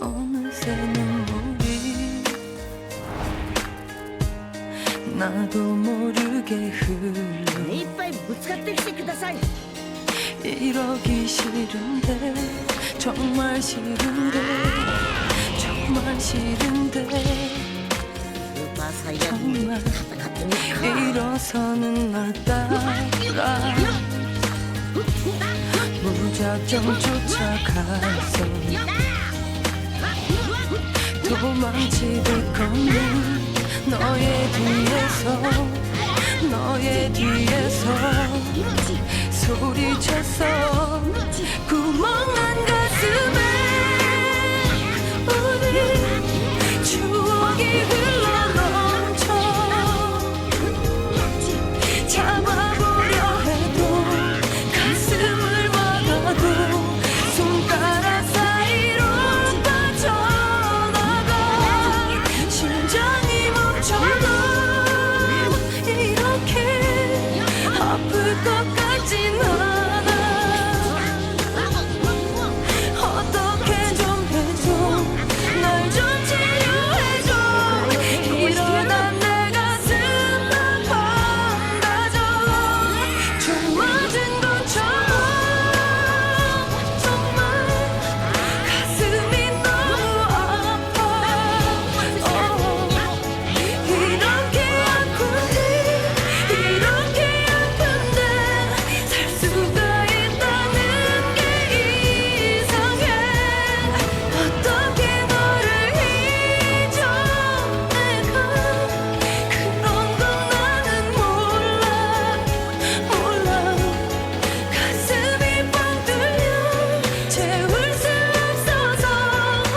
어느새 눈물이 나도 모르게 흘러 目いっぱいぶつかってきてください 이러기 싫은데 정말 싫은데 정말 싫은데 スーパーサイヤ人で戦ってみるか 일어서는 널 따라 무작정 쫓아가서 도망치듯 걷는 너의 뒤에서 너의 뒤에서 소리쳤어 이렇게 아플 것 같아.